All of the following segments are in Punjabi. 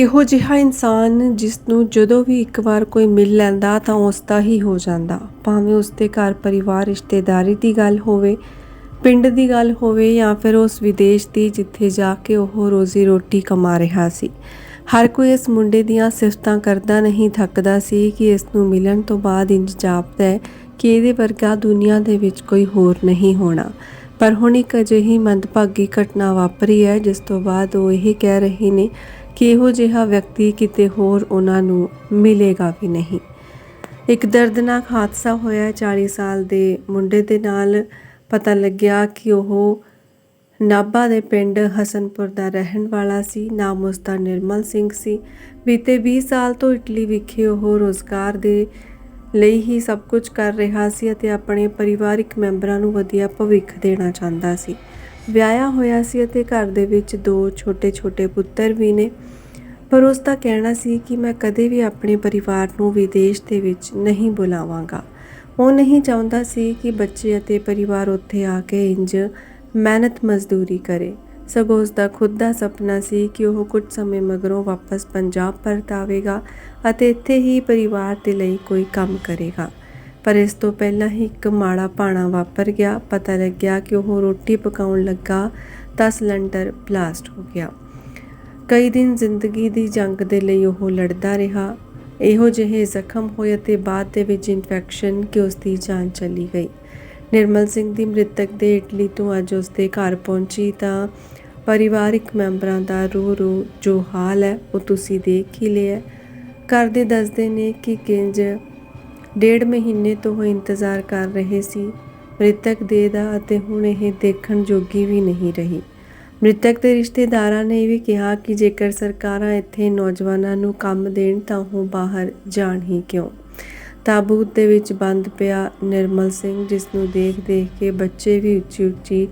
ਇਹੋ ਜਿਹਾ ਇਨਸਾਨ ਜਿਸ ਨੂੰ ਜਦੋਂ ਵੀ ਇੱਕ ਵਾਰ ਕੋਈ ਮਿਲ ਲੈਂਦਾ ਤਾਂ ਉਸ ਦਾ ਹੀ ਹੋ ਜਾਂਦਾ। ਭਾਵੇਂ ਉਸ ਦੇ ਘਰ ਪਰਿਵਾਰ, ਰਿਸ਼ਤੇਦਾਰੀ ਦੀ ਗੱਲ ਹੋਵੇ, ਪਿੰਡ ਦੀ ਗੱਲ ਹੋਵੇ ਜਾਂ ਫਿਰ ਉਸ ਵਿਦੇਸ਼ ਦੀ ਜਿੱਥੇ ਜਾ ਕੇ ਉਹ ਰੋਜ਼ੀ ਰੋਟੀ ਕਮਾ ਰਿਹਾ ਸੀ। ਹਰ ਕੋਈ ਇਸ ਮੁੰਡੇ ਦੀਆਂ ਸਿਫਤਾਂ ਕਰਦਾ ਨਹੀਂ, ਥੱਕਦਾ ਸੀ ਕਿ ਇਸ ਨੂੰ ਮਿਲਣ ਤੋਂ ਬਾਅਦ ਇੰਜ ਜਾਪਦਾ ਹੈ ਕਿ ਇਹਦੇ ਵਰਗਾ ਦੁਨੀਆ ਦੇ ਵਿੱਚ ਕੋਈ ਹੋਰ ਨਹੀਂ ਹੋਣਾ। ਪਰ ਹੁਣ ਇੱਕ ਅਜਿਹੀ ਮੰਦਭਾਗੀ ਘਟਨਾ ਵਾਪਰੀ ਹੈ, ਜਿਸ ਤੋਂ ਬਾਅਦ ਉਹ ਇਹ ਕਹਿ ਰਹੇ ਨੇ ਕਿਹੋ ਜਿਹਾ ਵਿਅਕਤੀ ਕਿਤੇ ਹੋਰ ਉਹਨਾਂ ਨੂੰ ਮਿਲੇਗਾ ਵੀ ਨਹੀਂ। ਇੱਕ ਦਰਦਨਾਕ ਹਾਦਸਾ ਹੋਇਆ ਹੈ 40 ਸਾਲ ਦੇ ਮੁੰਡੇ ਦੇ ਨਾਲ। ਪਤਾ ਲੱਗਿਆ ਕਿ ਉਹ ਨਾਭਾ ਦੇ ਪਿੰਡ ਹਸਨਪੁਰ ਦਾ ਰਹਿਣ ਵਾਲਾ ਸੀ। ਨਾਮ ਉਸ ਦਾ ਨਿਰਮਲ ਸਿੰਘ ਸੀ। ਬੀਤੇ 20 ਸਾਲ ਤੋਂ ਇਟਲੀ ਵਿਖੇ ਉਹ ਰੋਜ਼ਗਾਰ ਦੇ ਲਈ ਹੀ ਸਭ ਕੁਝ ਕਰ ਰਿਹਾ ਸੀ ਅਤੇ ਆਪਣੇ ਪਰਿਵਾਰਿਕ ਮੈਂਬਰਾਂ ਨੂੰ ਵਧੀਆ ਭਵਿੱਖ ਦੇਣਾ ਚਾਹੁੰਦਾ ਸੀ। ਵਿਆਹਿਆ ਹੋਇਆ ਸੀ ਅਤੇ ਘਰ ਦੇ ਵਿੱਚ ਦੋ ਛੋਟੇ-ਛੋਟੇ ਪੁੱਤਰ ਵੀ ਨੇ। ਪਰ ਉਸ ਦਾ ਕਹਿਣਾ ਸੀ ਕਿ ਮੈਂ ਕਦੇ ਵੀ ਆਪਣੇ ਪਰਿਵਾਰ ਨੂੰ ਵਿਦੇਸ਼ ਦੇ ਵਿੱਚ ਨਹੀਂ ਬੁਲਾਵਾਂਗਾ। ਉਹ ਨਹੀਂ ਚਾਹੁੰਦਾ ਸੀ ਕਿ ਬੱਚੇ ਅਤੇ ਪਰਿਵਾਰ ਉੱਥੇ ਆ ਕੇ ਇੰਜ ਮਿਹਨਤ ਮਜ਼ਦੂਰੀ ਕਰੇ। ਸਗੋਂ ਉਸ ਦਾ ਖੁਦ ਦਾ ਸੁਪਨਾ ਸੀ ਕਿ ਉਹ ਕੁਝ ਸਮੇਂ ਮਗਰੋਂ ਵਾਪਸ ਪੰਜਾਬ ਪਰਤ ਆਵੇਗਾ ਅਤੇ ਇੱਥੇ ਹੀ ਪਰਿਵਾਰ ਦੇ ਲਈ ਕੋਈ ਕੰਮ ਕਰੇਗਾ। ਪਰ ਇਸ ਤੋਂ ਪਹਿਲਾਂ ਹੀ ਇੱਕ ਮਾੜਾ ਪਾਣਾ ਵਾਪਰ ਗਿਆ। ਪਤਾ ਲੱਗਿਆ ਕਿ ਉਹ ਰੋਟੀ ਪਕਾਉਣ ਲੱਗਾ ਤਾਂ ਸਿਲੰਡਰ ਬਲਾਸਟ ਹੋ ਗਿਆ। ਕਈ ਦਿਨ ਜ਼ਿੰਦਗੀ ਦੀ ਜੰਗ ਦੇ ਲਈ ਉਹ ਲੜਦਾ ਰਿਹਾ। ਇਹੋ ਜਿਹੇ ਜ਼ਖਮ ਹੋਏ ਅਤੇ ਬਾਅਦ ਦੇ ਵਿੱਚ ਇਨਫੈਕਸ਼ਨ ਕਿ ਉਸ ਦੀ ਜਾਨ ਚਲੀ ਗਈ। ਨਿਰਮਲ ਸਿੰਘ ਦੀ ਮ੍ਰਿਤਕ ਦੇ ਇਟਲੀ ਤੋਂ ਅੱਜ ਉਸ ਦੇ ਘਰ ਪਹੁੰਚੀ ਤਾਂ ਪਰਿਵਾਰਿਕ ਮੈਂਬਰਾਂ ਦਾ ਰੋ ਰੋ ਜੋ ਹਾਲ ਹੈ ਉਹ ਤੁਸੀਂ ਦੇਖ ਹੀ ਲਿਆ ਹੈ। ਘਰ ਦੇ ਦੱਸਦੇ ਨੇ ਕਿ ਕਿੰਜ ਡੇਢ ਮਹੀਨੇ ਤੋਂ ਉਹ ਇੰਤਜ਼ਾਰ ਕਰ ਰਹੇ ਸੀ। ਮ੍ਰਿਤਕ ਦੇ ਦਾ ਅਤੇ ਹੁਣ ਇਹ ਦੇਖਣ ਜੋਗੀ ਵੀ ਨਹੀਂ ਰਹੀ। ਮ੍ਰਿਤਕ ਦੇ ਰਿਸ਼ਤੇਦਾਰਾਂ ਨੇ ਵੀ ਕਿਹਾ ਕਿ ਜੇਕਰ ਸਰਕਾਰਾਂ ਇੱਥੇ ਨੌਜਵਾਨਾਂ ਨੂੰ ਕੰਮ ਦੇਣ ਤਾਂ ਉਹ ਬਾਹਰ ਜਾਣ ਹੀ ਕਿਉਂ? ਤਾਬੂਤ ਦੇ ਵਿੱਚ ਬੰਦ ਪਿਆ ਨਿਰਮਲ ਸਿੰਘ, ਜਿਸ ਨੂੰ ਦੇਖ ਦੇਖ ਕੇ ਬੱਚੇ ਵੀ ਉੱਚੀ ਉੱਚੀ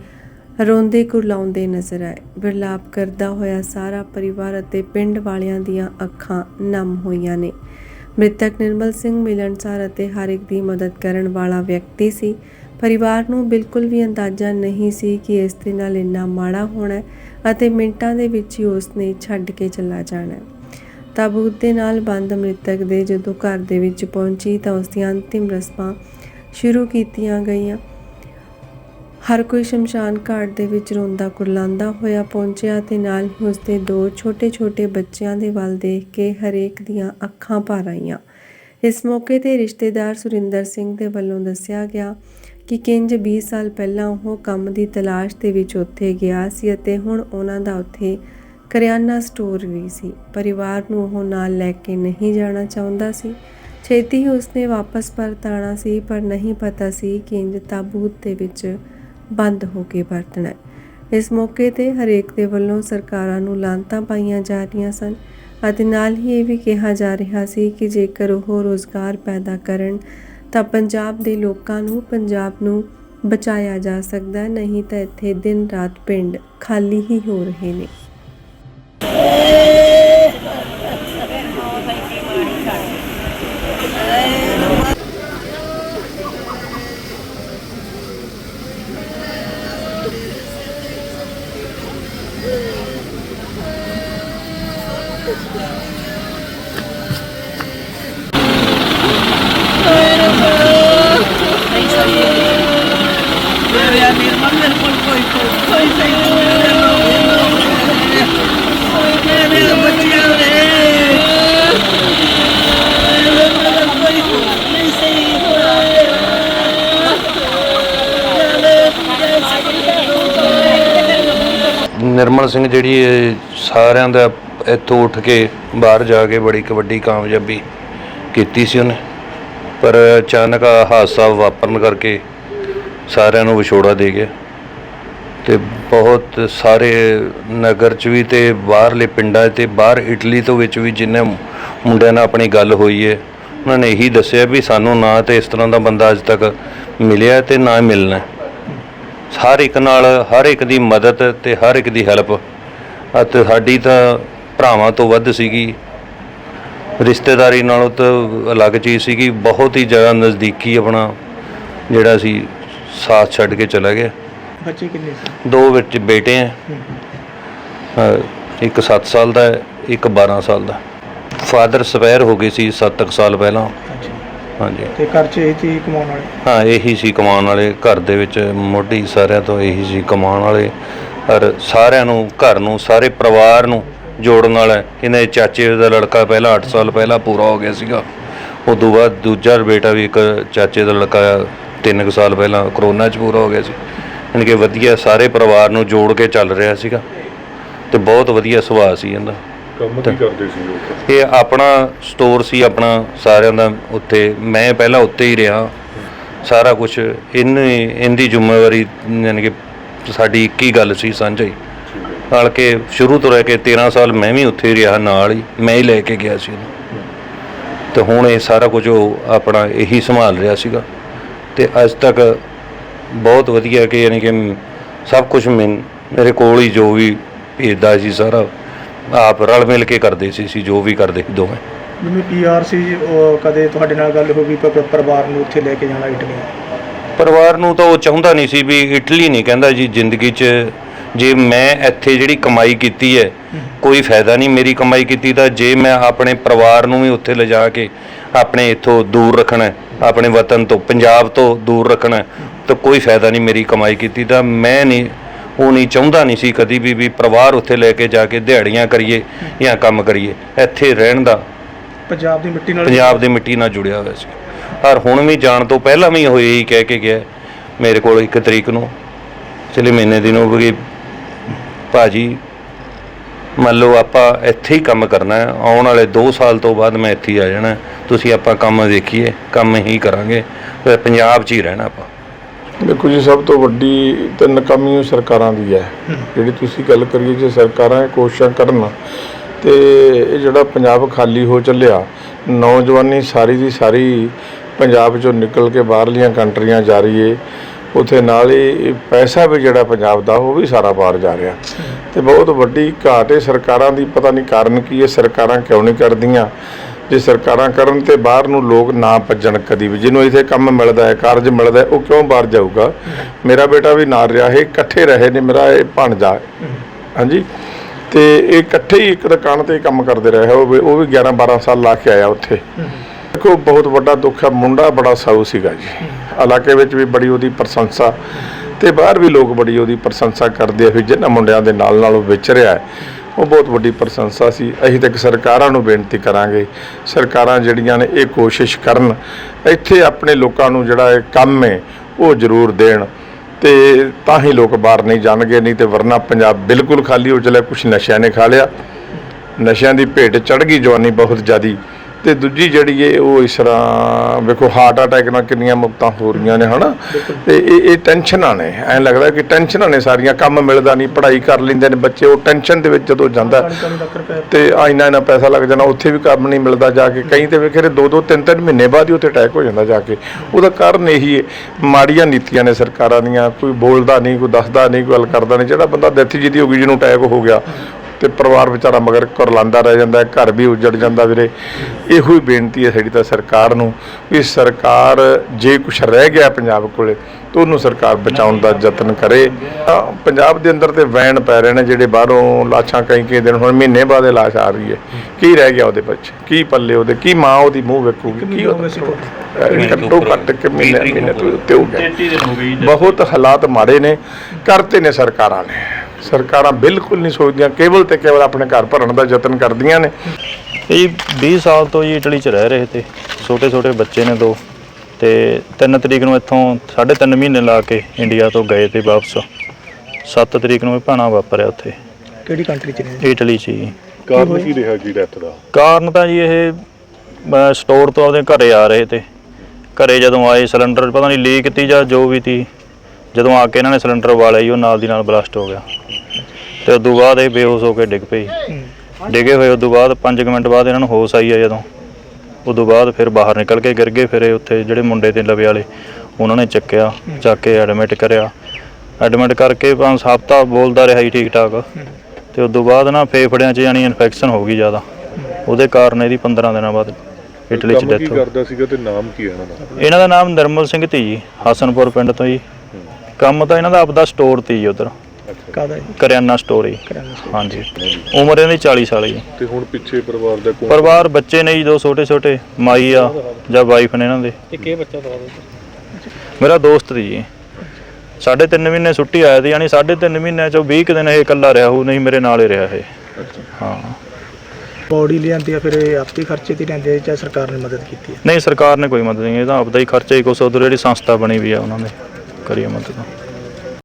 ਰੋਂਦੇ ਕੁਰਲਾਉਂਦੇ ਨਜ਼ਰ ਆਏ। ਵਿਰਲਾਪ ਕਰਦਾ ਹੋਇਆ ਸਾਰਾ ਪਰਿਵਾਰ ਅਤੇ ਪਿੰਡ ਵਾਲਿਆਂ ਦੀਆਂ ਅੱਖਾਂ ਨਮ ਹੋਈਆਂ ਨੇ। ਮ੍ਰਿਤਕ ਨਿਰਮਲ ਸਿੰਘ ਮਿਲਣਸਾਰ ਅਤੇ ਹਰ ਇੱਕ ਦੀ ਮਦਦ ਕਰਨ ਵਾਲਾ ਵਿਅਕਤੀ ਸੀ। ਪਰਿਵਾਰ ਨੂੰ ਬਿਲਕੁਲ ਵੀ ਅੰਦਾਜ਼ਾ ਨਹੀਂ ਸੀ ਕਿ ਇਸ ਦੇ ਨਾਲ ਇੰਨਾ ਮਾੜਾ ਹੋਣਾ ਅਤੇ ਮਿੰਟਾਂ ਦੇ ਵਿੱਚ ਹੀ ਉਸ ਨੇ ਛੱਡ ਕੇ ਚਲਾ ਜਾਣਾ ਤਾਬੂਤ ਦੇ ਨਾਲ ਬੰਦ ਮ੍ਰਿਤਕ ਦੇ ਜਦੋਂ ਘਰ ਦੇ ਵਿੱਚ ਪਹੁੰਚੀ ਤਾਂ ਉਸ ਦੀਆਂ ਅੰਤਿਮ ਰਸਮਾਂ ਸ਼ੁਰੂ ਕੀਤੀਆਂ ਗਈਆਂ। ਹਰ ਕੋਈ ਸ਼ਮਸ਼ਾਨ ਘਾਟ ਦੇ ਵਿੱਚ ਰੋਂਦਾ ਕੁਰਲਾਉਂਦਾ ਹੋਇਆ ਪਹੁੰਚਿਆ ਤੇ ਨਾਲ ਹੀ ਉਸ ਦੇ ਦੋ ਛੋਟੇ-ਛੋਟੇ ਬੱਚਿਆਂ ਦੇ ਵੱਲ ਦੇਖ ਕੇ ਹਰੇਕ ਦੀਆਂ ਅੱਖਾਂ ਭਰ ਆਈਆਂ। ਇਸ ਮੌਕੇ ਤੇ ਰਿਸ਼ਤੇਦਾਰ ਸੁਰਿੰਦਰ ਸਿੰਘ ਦੇ ਵੱਲੋਂ ਦੱਸਿਆ ਗਿਆ ਕਿ ਕਿੰਜ 20 ਸਾਲ ਪਹਿਲਾਂ ਉਹ ਕੰਮ ਦੀ ਤਲਾਸ਼ ਦੇ ਵਿੱਚ ਉੱਥੇ ਗਿਆ ਸੀ ਅਤੇ ਹੁਣ ਉਹਨਾਂ ਦਾ ਉੱਥੇ ਕਰਿਆਨਾ ਸਟੋਰ ਵੀ ਸੀ। ਪਰਿਵਾਰ ਨੂੰ ਉਹ ਨਾਲ ਲੈ ਕੇ ਨਹੀਂ ਜਾਣਾ ਚਾਹੁੰਦਾ ਸੀ। ਛੇਤੀ ਹੀ ਉਸਨੇ ਵਾਪਸ ਪਰਤ ਆਉਣਾ ਸੀ, ਪਰ ਨਹੀਂ ਪਤਾ ਸੀ ਕਿ ਇੰਜ ਤਾਬੂਤ ਦੇ ਵਿੱਚ ਬੰਦ ਹੋ ਕੇ ਵਰਤਣਾ ਇਸ ਮੌਕੇ ਤੇ ਹਰੇਕ ਦੇ ਵੱਲੋਂ ਸਰਕਾਰਾਂ ਨੂੰ ਲਾਂਤਾਂ ਪਾਈਆਂ ਜਾ ਰਹੀਆਂ ਸਨ। ਅਤੇ ਨਾਲ ਹੀ ਇਹ ਵੀ ਕਿਹਾ ਜਾ ਰਿਹਾ ਸੀ ਕਿ ਜੇਕਰ ਉਹ ਰੋਜ਼ਗਾਰ ਪੈਦਾ ਕਰਨ, ਤਾਂ ਪੰਜਾਬ ਦੇ ਲੋਕਾਂ ਨੂੰ ਪੰਜਾਬ ਨੂੰ ਬਚਾਇਆ ਜਾ ਸਕਦਾ ਨਹੀਂ ਤਾਂ ਇੱਥੇ ਦਿਨ ਰਾਤ ਪਿੰਡ ਖਾਲੀ ਹੀ ਹੋ ਰਹੇ ਨੇ। ਨਿਰਮਲ ਸਿੰਘ ਜਿਹੜੀ ਸਾਰਿਆਂ ਦਾ ਇੱਥੋਂ ਉੱਠ ਕੇ ਬਾਹਰ ਜਾ ਕੇ ਬੜੀ ਕਬੱਡੀ ਕਾਮਯਾਬੀ ਕੀਤੀ ਸੀ ਉਹਨੇ। ਪਰ ਅਚਾਨਕ ਆਹ ਹਾਦਸਾ ਵਾਪਰਨ ਕਰਕੇ ਸਾਰਿਆਂ ਨੂੰ ਵਿਛੋੜਾ ਦੇ ਗਿਆ। ਤੇ ਬਹੁਤ ਸਾਰੇ ਨਗਰ ਚ ਵੀ ਤੇ ਬਾਹਰਲੇ ਪਿੰਡਾਂ 'ਚ ਤੇ ਬਾਹਰ ਇਟਲੀ ਤੋਂ ਵਿੱਚ ਵੀ ਜਿੰਨੇ ਮੁੰਡਿਆਂ ਨਾਲ ਆਪਣੀ ਗੱਲ ਹੋਈ ਹੈ, ਉਹਨਾਂ ਨੇ ਇਹੀ ਦੱਸਿਆ ਵੀ ਸਾਨੂੰ ਨਾ ਤੇ ਇਸ ਤਰ੍ਹਾਂ ਦਾ ਬੰਦਾ ਅੱਜ ਤੱਕ ਮਿਲਿਆ ਤੇ ਨਾ ਮਿਲਣਾ। ਹਰ ਇੱਕ ਨਾਲ ਹਰ ਇੱਕ ਦੀ ਮਦਦ ਤੇ ਹਰ ਇੱਕ ਦੀ ਹੈਲਪ। ਅਤੇ ਸਾਡੀ ਤਾਂ ਭਰਾਵਾਂ ਤੋਂ ਵੱਧ ਸੀਗੀ। ਰਿਸ਼ਤੇਦਾਰੀ ਨਾਲੋਂ ਤਾਂ ਅਲੱਗ ਚੀਜ਼ ਸੀਗੀ। ਬਹੁਤ ਹੀ ਜ਼ਿਆਦਾ ਨਜ਼ਦੀਕੀ ਆਪਣਾ ਜਿਹੜਾ ਸੀ ਸਾਥ ਛੱਡ ਕੇ ਚਲਾ ਗਿਆ। ਬੱਚੇ ਕਿੰਨੇ ਸੀ? ਦੋ ਵਿੱਚ ਬੇਟੇ ਅਹ ਇੱਕ 7 ਸਾਲ ਦਾ ਹੈ ਇੱਕ 12 ਸਾਲ ਦਾ। ਫਾਦਰ ਸਪੈਰ ਹੋ ਗਏ ਸੀ 7 ਸਾਲ ਪਹਿਲਾਂ। ਹਾਂਜੀ। ਤੇ ਘਰ 'ਚ ਇਹ ਤੀ ਕਮਾਉਣ ਵਾਲੇ? ਹਾਂ ਇਹੀ ਸੀ ਕਮਾਉਣ ਵਾਲੇ। ਘਰ ਦੇ ਵਿੱਚ ਮੋਢੀ ਸਾਰਿਆਂ ਤੋਂ ਇਹੀ ਸੀ ਕਮਾਉਣ ਵਾਲੇ। ਔਰ ਸਾਰਿਆਂ ਨੂੰ ਘਰ ਨੂੰ ਸਾਰੇ ਪਰਿਵਾਰ ਨੂੰ ਜੋੜਨ ਵਾਲਾ ਇਹਨਾਂ ਦੇ ਚਾਚੇ ਦਾ ਲੜਕਾ ਪਹਿਲਾਂ 8 ਸਾਲ ਪਹਿਲਾਂ ਪੂਰਾ ਹੋ ਗਿਆ ਸੀਗਾ। ਉਦੋਂ ਬਾਅਦ ਦੂਜਾ ਬੇਟਾ ਵੀ ਇੱਕ ਚਾਚੇ ਦਾ ਲੜਕਾ 3 ਸਾਲ ਪਹਿਲਾਂ ਕਰੋਨਾ 'ਚ ਪੂਰਾ ਹੋ ਗਿਆ ਸੀ। ਯਾਨੀ ਕਿ ਵਧੀਆ ਸਾਰੇ ਪਰਿਵਾਰ ਨੂੰ ਜੋੜ ਕੇ ਚੱਲ ਰਿਹਾ ਸੀਗਾ। ਤੇ ਬਹੁਤ ਵਧੀਆ ਸੁਭਾਅ ਸੀ ਇਹਦਾ। ਕੰਮ ਕੀ ਕਰਦੇ ਸੀ ਉਹ ਇਹ ਆਪਣਾ ਸਟੋਰ ਸੀ ਆਪਣਾ ਸਾਰਿਆਂ ਦਾ ਉੱਥੇ। ਮੈਂ ਪਹਿਲਾਂ ਉੱਤੇ ਹੀ ਰਿਹਾ। ਸਾਰਾ ਕੁਝ ਇਹਨੇ ਇਹਦੀ ਜ਼ਿੰਮੇਵਾਰੀ ਯਾਨੀ ਕਿ ਸਾਡੀ ਇੱਕ ਹੀ ਗੱਲ ਸੀ ਸਾਂਝਾ ਹੀ। ਨਾਲ ਕਿ ਸ਼ੁਰੂ ਤੋਂ ਲੈ ਕੇ 13 ਸਾਲ ਮੈਂ ਵੀ ਉੱਥੇ ਹੀ ਰਿਹਾ ਨਾਲ ਹੀ ਮੈਂ ਹੀ ਲੈ ਕੇ ਗਿਆ ਸੀ ਉਹਨੂੰ। ਤੇ ਹੁਣ ਇਹ ਸਾਰਾ ਕੁਝ ਉਹ ਆਪਣਾ ਇਹੀ ਸੰਭਾਲ ਰਿਹਾ ਸੀਗਾ। ਤੇ ਅੱਜ ਤੱਕ ਬਹੁਤ ਵਧੀਆ ਕਿ ਯਾਨੀ ਕਿ ਸਭ ਕੁਝ ਮੇਰੇ ਕੋਲ ਹੀ ਜੋ ਵੀ ਭੇਜਦਾ ਸੀ ਸਾਰਾ ਆਪ ਰਲ ਮਿਲ ਕੇ ਕਰਦੇ ਸੀ ਸੀ ਜੋ ਵੀ ਕਰਦੇ ਦੋਵੇਂ। ਜਿਵੇਂ ਪੀਆਰ ਸੀ ਉਹ ਕਦੇ ਤੁਹਾਡੇ ਨਾਲ ਗੱਲ ਹੋ ਗਈ ਪ- ਪ- ਪਰਿਵਾਰ ਨੂੰ ਉੱਥੇ ਲੈ ਕੇ ਜਾਣਾ ਇਟਲੀ ਪਰਿਵਾਰ ਨੂੰ ਤਾਂ ਉਹ ਚਾਹੁੰਦਾ ਨਹੀਂ ਸੀ ਵੀ ਇਟਲੀ ਨਹੀਂ ਕਹਿੰਦਾ ਜੀ ਜ਼ਿੰਦਗੀ 'ਚ ਜੇ ਮੈਂ ਇੱਥੇ ਜਿਹੜੀ ਕਮਾਈ ਕੀਤੀ ਹੈ ਕੋਈ ਫਾਇਦਾ ਨਹੀਂ ਮੇਰੀ ਕਮਾਈ ਕੀਤੀ ਤਾਂ ਜੇ ਮੈਂ ਆਪਣੇ ਪਰਿਵਾਰ ਨੂੰ ਵੀ ਉੱਥੇ ਲਿਜਾ ਕੇ ਆਪਣੇ ਇੱਥੋਂ ਦੂਰ ਰੱਖਣਾ ਆਪਣੇ ਵਤਨ ਤੋਂ ਪੰਜਾਬ ਤੋਂ ਦੂਰ ਰੱਖਣਾ ਤਾਂ ਕੋਈ ਫਾਇਦਾ ਨਹੀਂ ਮੇਰੀ ਕਮਾਈ ਕੀਤੀ ਤਾਂ ਮੈਂ ਨਹੀਂ ਉਹ ਨਹੀਂ ਚਾਹੁੰਦਾ ਨਹੀਂ ਸੀ ਕਦੀ ਵੀ ਵੀ ਪਰਿਵਾਰ ਉੱਥੇ ਲੈ ਕੇ ਜਾ ਕੇ ਦਿਹਾੜੀਆਂ ਕਰੀਏ ਜਾਂ ਕੰਮ ਕਰੀਏ। ਇੱਥੇ ਰਹਿਣ ਦਾ ਪੰਜਾਬ ਦੀ ਮਿੱਟੀ ਨਾਲ ਪੰਜਾਬ ਦੀ ਮਿੱਟੀ ਨਾਲ ਜੁੜਿਆ ਹੋਇਆ ਸੀ। ਪਰ ਹੁਣ ਵੀ ਜਾਣ ਤੋਂ ਪਹਿਲਾਂ ਵੀ ਉਹ ਇਹੀ ਕਹਿ ਕੇ ਗਿਆ ਮੇਰੇ ਕੋਲ ਇੱਕ ਤਰੀਕ ਨੂੰ ਪਿਛਲੇ ਮਹੀਨੇ ਦੀ ਨੂੰ ਵੀ ਭਾਜੀ ਮੰਨ ਲਓ ਆਪਾਂ ਇੱਥੇ ਹੀ ਕੰਮ ਕਰਨਾ ਹੈ ਆਉਣ ਵਾਲੇ 2 ਸਾਲ ਤੋਂ ਬਾਅਦ ਮੈਂ ਇੱਥੇ ਹੀ ਆ ਜਾਣਾ। ਤੁਸੀਂ ਆਪਾਂ ਕੰਮ ਦੇਖੀਏ ਕੰਮ ਹੀ ਕਰਾਂਗੇ। ਫਿਰ ਪੰਜਾਬ 'ਚ ਹੀ ਰਹਿਣਾ ਆਪਾਂ। ਦੇਖੋ ਜੀ ਸਭ ਤੋਂ ਵੱਡੀ ਤੇ ਨਕਾਮੀ ਉਹ ਸਰਕਾਰਾਂ ਦੀ ਹੈ। ਜਿਹੜੀ ਤੁਸੀਂ ਗੱਲ ਕਰੀਏ ਜੇ ਸਰਕਾਰਾਂ ਇਹ ਕੋਸ਼ਿਸ਼ਾਂ ਕਰਨ ਤੇ ਇਹ ਜਿਹੜਾ ਪੰਜਾਬ ਖਾਲੀ ਹੋ ਚੱਲਿਆ ਨੌਜਵਾਨੀ ਸਾਰੀ ਦੀ ਸਾਰੀ ਪੰਜਾਬ ਚੋਂ ਨਿਕਲ ਕੇ ਬਾਹਰਲੀਆਂ ਕੰਟਰੀਆਂ ਜਾ ਰਹੀ ਏ। ਉਥੇ ਨਾਲ ਹੀ ਪੈਸਾ ਵੀ ਜਿਹੜਾ ਪੰਜਾਬ ਦਾ, ਉਹ ਵੀ ਸਾਰਾ ਬਾਹਰ ਜਾ ਰਿਹਾ। ਤੇ ਬਹੁਤ ਵੱਡੀ ਘਾਟ ਹੈ ਸਰਕਾਰਾਂ ਦੀ, ਪਤਾ ਨਹੀਂ ਕਾਰਨ ਕੀ ਹੈ, ਸਰਕਾਰਾਂ ਕਿਉਂ ਨਹੀਂ ਕਰਦੀਆਂ? ਜੇ ਸਰਕਾਰਾਂ ਕਰਨ ਤੇ ਬਾਹਰ ਨੂੰ ਲੋਕ ਨਾ ਭੱਜਣ ਕਦੀ ਵੀ। ਜਿਹਨੂੰ ਇੱਥੇ ਕੰਮ ਮਿਲਦਾ ਹੈ, ਕਾਰਜ ਮਿਲਦਾ ਹੈ, ਉਹ ਕਿਉਂ ਬਾਹਰ ਜਾਊਗਾ? ਮੇਰਾ ਬੇਟਾ ਵੀ ਨਾਲ ਰਿਹਾ, ਇਹ ਇਕੱਠੇ ਰਹੇ ਨੇ, ਮੇਰਾ ਇਹ ਭਾਣਜਾ ਹੈ। ਹਾਂਜੀ? ਤੇ ਇਹ ਇਕੱਠੇ ਹੀ ਇੱਕ ਦੁਕਾਨ ਤੇ ਕੰਮ ਕਰਦੇ ਰਹੇ। ਉਹ ਉਹ ਵੀ 11 12 ਸਾਲ ਲਾ ਕੇ ਆਇਆ ਉੱਥੇ। ਦੇਖੋ, ਬਹੁਤ ਵੱਡਾ ਦੁੱਖ ਹੈ, ਮੁੰਡਾ ਬੜਾ ਸਾਊ ਸੀਗਾ ਜੀ। ਇਲਾਕੇ ਵਿੱਚ ਵੀ ਬੜੀ ਉਹਦੀ ਪ੍ਰਸ਼ੰਸਾ ਤੇ ਬਾਹਰ ਵੀ ਲੋਕ ਬੜੀ ਉਹਦੀ ਪ੍ਰਸ਼ੰਸਾ ਕਰਦੇ ਆ ਵੀ ਜਿਹਨਾਂ ਮੁੰਡਿਆਂ ਦੇ ਨਾਲ ਨਾਲ ਉਹ ਵਿਚਰਿਆ ਹੈ, ਉਹ ਬਹੁਤ ਵੱਡੀ ਪ੍ਰਸ਼ੰਸਾ ਸੀ। ਅਸੀਂ ਤੱਕ ਸਰਕਾਰਾਂ ਨੂੰ ਬੇਨਤੀ ਕਰਾਂਗੇ, ਸਰਕਾਰਾਂ ਜਿਹੜੀਆਂ ਨੇ ਇਹ ਕੋਸ਼ਿਸ਼ ਕਰਨ, ਇੱਥੇ ਆਪਣੇ ਲੋਕਾਂ ਨੂੰ ਜਿਹੜਾ ਇਹ ਕੰਮ ਹੈ, ਉਹ ਜ਼ਰੂਰ ਦੇਣ ਤੇ ਤਾਂ ਹੀ ਲੋਕ ਬਾਹਰ ਨਹੀਂ ਜਾਣਗੇ, ਨਹੀਂ ਤੇ ਵਰਨਾ ਪੰਜਾਬ ਬਿਲਕੁਲ ਖਾਲੀ ਹੋ ਚਲਿਆ ਕੁਝ ਨਸ਼ਿਆਂ ਨੇ ਖਾ ਲਿਆ। ਨਸ਼ਿਆਂ ਦੀ ਭੇਟ ਚੜ ਗਈ, ਜਵਾਨੀ ਬਹੁਤ ਜ਼ਿਆਦੀ। ਤੇ ਦੂਜੀ ਜਿਹੜੀ ਏ ਉਹ ਇਸ ਤਰ੍ਹਾਂ ਵੇਖੋ ਹਾਰਟ ਅਟੈਕ ਨਾਲ ਕਿੰਨੀਆਂ ਮੌਤਾਂ ਹੋ ਰਹੀਆਂ ਨੇ ਹਨਾ? ਤੇ ਇਹ ਇਹ ਟੈਨਸ਼ਨਾਂ ਨੇ। ਐਂ ਲੱਗਦਾ ਕਿ ਟੈਨਸ਼ਨਾਂ ਨੇ ਸਾਰੀਆਂ ਕੰਮ ਮਿਲਦਾ ਨਹੀਂ ਪੜ੍ਹਾਈ ਕਰ ਲੈਂਦੇ ਨੇ ਬੱਚੇ ਉਹ ਟੈਨਸ਼ਨ ਦੇ ਵਿੱਚ ਜਦੋਂ ਜਾਂਦਾ 40 ਲੱਖ ਰੁਪਏ ਤੇ ਆ ਇੰਨਾ ਇੰਨਾ ਪੈਸਾ ਲੱਗ ਜਾਣਾ ਉੱਥੇ ਵੀ ਕੰਮ ਨਹੀਂ ਮਿਲਦਾ ਜਾ ਕੇ। ਕਈ ਤੇ ਵੇਖੇ ਦੋ ਦੋ ਤਿੰਨ ਤਿੰਨ ਮਹੀਨੇ ਬਾਅਦ ਹੀ ਉੱਥੇ ਅਟੈਕ ਹੋ ਜਾਂਦਾ ਜਾ ਕੇ। ਉਹਦਾ ਕਾਰਨ ਇਹੀ ਹੈ ਮਾੜੀਆਂ ਨੀਤੀਆਂ ਨੇ ਸਰਕਾਰਾਂ ਦੀਆਂ ਕੋਈ ਬੋਲਦਾ ਨਹੀਂ ਕੋਈ ਦੱਸਦਾ ਨਹੀਂ ਕੋਈ ਗੱਲ ਕਰਦਾ ਨਹੀਂ। ਜਿਹੜਾ ਬੰਦਾ ਡੈਥ ਜਿਹਦੀ ਹੋ ਗਈ ਜਿਹਨੂੰ ਅਟੈਕ ਹੋ ਗਿਆ ਤੇ ਪਰਿਵਾਰ ਵਿਚਾਰਾ ਮਗਰ ਕਰਲਾਂਦਾ ਰਹਿ ਜਾਂਦਾ ਹੈ, ਘਰ ਵੀ ਉਜੜ ਜਾਂਦਾ ਵੀਰੇ। ਇਹੋ ਹੀ ਬੇਨਤੀ ਹੈ ਸਾਡੀ ਤਾਂ ਸਰਕਾਰ ਨੂੰ ਵੀ ਸਰਕਾਰ ਜੇ ਕੁਝ ਰਹਿ ਗਿਆ ਪੰਜਾਬ ਕੋਲੇ ਤਾਂ ਉਹਨੂੰ ਸਰਕਾਰ ਬਚਾਉਣ ਦਾ ਯਤਨ ਕਰੇ। ਤਾਂ ਪੰਜਾਬ ਦੇ ਅੰਦਰ ਤੇ ਵੈਣ ਪੈ ਰਹੇ ਨੇ ਜਿਹੜੇ ਬਾਹਰੋਂ ਲਾਸ਼ਾਂ ਕਈ ਕਈ ਦਿਨ ਹੁਣ ਮਹੀਨੇ ਬਾਅਦ ਇਹ ਲਾਸ਼ ਆ ਰਹੀ ਹੈ। ਕੀ ਰਹਿ ਗਿਆ ਉਹਦੇ ਵਿੱਚ ਕੀ ਪੱਲੇ ਉਹਦੇ? ਕੀ ਮਾਂ ਉਹਦੀ ਮੂੰਹ ਵੇਖੂਗੀ? ਕੀ ਘੱਟੋ ਘੱਟ ਕਿ ਮਹੀਨੇ ਮਹੀਨੇ ਤੋਂ ਉੱਤੇ ਹੋ ਗਿਆ। ਬਹੁਤ ਹਾਲਾਤ ਮਾੜੇ ਨੇ ਕਰਤੇ ਨੇ ਸਰਕਾਰਾਂ ਨੇ। ਸਰਕਾਰਾਂ ਬਿਲਕੁਲ ਨਹੀਂ ਸੋਚਦੀਆਂ ਕੇਵਲ ਤੇ ਕੇਵਲ ਆਪਣੇ ਘਰ ਭਰਨ ਦਾ ਯਤਨ ਕਰਦੀਆਂ ਨੇ। ਇਹ 20 ਸਾਲ ਤੋਂ ਜੀ ਇਟਲੀ 'ਚ ਰਹਿ ਰਹੇ ਤੇ ਛੋਟੇ ਛੋਟੇ ਬੱਚੇ ਨੇ ਦੋ। ਤੇ 3 ਤਰੀਕ ਨੂੰ ਇੱਥੋਂ 3.5 ਮਹੀਨੇ ਲਾ ਕੇ ਇੰਡੀਆ ਤੋਂ ਗਏ ਤੇ ਵਾਪਸ। 7 ਤਰੀਕ ਨੂੰ ਇਹ ਭਾਣਾ ਵਾਪਰਿਆ ਉੱਥੇ। ਕਿਹੜੀ ਕੰਟਰੀ ਚ ਨੇ ਇਟਲੀ 'ਚ ਜੀ। ਕਾਰਨ ਕੀ ਰਿਹਾ ਜੀ ਡੈਥ ਦਾ? ਕਾਰਨ ਤਾਂ ਜੀ ਇਹ ਸਟੋਰ ਤੋਂ ਉਹਦੇ ਘਰੇ ਆ ਰਹੇ ਤੇ। ਘਰੇ ਜਦੋਂ ਆਏ ਸਿਲੰਡਰ ਪਤਾ ਨਹੀਂ ਲੀਕ ਤੀ ਜਾਂ ਜੋ ਵੀ ਤੀ ਜਦੋਂ ਆ ਕੇ ਇਹਨਾਂ ਨੇ ਸਿਲੰਡਰ ਵਾਲਿਆ ਜੀ ਉਹ ਨਾਲ ਦੀ ਨਾਲ ਬਲਾਸਟ ਹੋ ਗਿਆ। ਤੇ ਉਦੋਂ ਬਾਅਦ ਇਹ ਬੇਹੋਸ਼ ਹੋ ਕੇ ਡਿੱਗ ਪਈ। ਡਿੱਗੇ ਹੋਏ ਉਦੋਂ ਬਾਅਦ 5 ਮਿੰਟ ਬਾਅਦ ਇਹਨਾਂ ਨੂੰ ਹੋਸ਼ ਆਈ ਆ ਜਦੋਂ। ਉਦੋਂ ਬਾਅਦ ਫਿਰ ਬਾਹਰ ਨਿਕਲ ਕੇ ਗਿਰ ਗਏ ਫਿਰ ਇਹ ਉੱਥੇ ਜਿਹੜੇ ਮੁੰਡੇ ਤੇ ਲਵੇ ਵਾਲੇ ਉਹਨਾਂ ਨੇ ਚੱਕਿਆ ਚੱਕ ਕੇ ਐਡਮਿਟ ਕਰਿਆ। ਐਡਮਿਟ ਕਰਕੇ ਪੰਜ ਹਫ਼ਤਾ ਬੋਲਦਾ ਰਿਹਾ ਜੀ ਠੀਕ ਠਾਕ ਤੇ ਉਦੋਂ ਬਾਅਦ ਨਾ ਫੇਫੜਿਆਂ 'ਚ ਯਾਨੀ ਇਨਫੈਕਸ਼ਨ ਹੋ ਗਈ ਜ਼ਿਆਦਾ। ਉਹਦੇ ਕਾਰਨ ਇਹਦੀ 15 ਦਿਨਾਂ ਬਾਅਦ ਇਟਲੀ 'ਚ ਡੈਥ ਹੋ ਗਈ। ਕਰਦਾ ਸੀਗਾ ਤੇ ਨਾਮ ਕੀ ਹੈ ਇਹਨਾਂ ਦਾ? ਇਹਨਾਂ ਦਾ ਨਾਮ ਨਿਰਮਲ ਸਿੰਘ ਤੀ ਜੀ ਹਸਨਪੁਰ ਪਿੰਡ ਤੋਂ ਜੀ। ਕੰਮ ਤਾਂ ਇਹਨਾਂ ਦਾ ਆਪਦਾ ਸਟੋਰ ਤੀ ਜੀ ਉਧਰ। ਜੀ? ਕਰਿਆਨਾ ਸਟੋਰ ਜੀ। ਕਰਿਆਨਾ store? ਹਾਂਜੀ। ਉਮਰ ਇਹਦੀ 40 ਸਾਲ ਜੀ। ਤੇ ਹੁਣ ਪਿੱਛੇ ਪਰਿਵਾਰ ਦਾ ਕੌਣ ਪਰਿਵਾਰ ਬੱਚੇ ਨੇ ਜੀ ਦੋ ਛੋਟੇ ਛੋਟੇ ਮਾਈ ਆ ਜਾਂ ਵਾਈਫ ਨੇ ਇਹਨਾਂ ਦੇ। ਇੱਕ ਇਹ ਬੱਚਾ ਦਵਾ ਦਿਓ ਮੇਰਾ ਦੋਸਤ ਦੀ ਜੀ। ਸਾਢੇ ਤਿੰਨ ਮਹੀਨੇ ਛੁੱਟੀ ਆਇਆ ਸੀ ਯਾਨੀ ਸਾਢੇ ਤਿੰਨ ਮਹੀਨਿਆਂ ਚੋਂ 20 ਕੁ ਦਿਨ ਇਹ ਇਕੱਲਾ ਰਿਹਾ ਹੋ ਨਹੀਂ ਮੇਰੇ ਨਾਲ ਹੀ ਰਿਹਾ ਇਹ। ਹਾਂ। ਬੋਡੀ ਲਿਆਂਦੀ ਆ ਫਿਰ ਇਹ ਆਪੇ ਖਰਚੇ ਤੇ ਲੈਂਦੇ ਆ ਜਾਂ ਸਰਕਾਰ ਨੇ ਮਦਦ ਕੀਤੀ ਹੈ ਨਹੀਂ ਸਰਕਾਰ ਨੇ ਕੋਈ ਮਦਦ ਨਹੀਂ ਇਹ ਤਾਂ ਆਪਦਾ ਹੀ ਖਰਚਾ ਹੀ ਕੁਛ ਉਧਰ ਜਿਹੜੀ ਸੰਸਥਾ ਬਣੀ ਵੀ ਆ ਉਹਨਾਂ ਨੇ ਕਰੀਏ ਮਦਦ।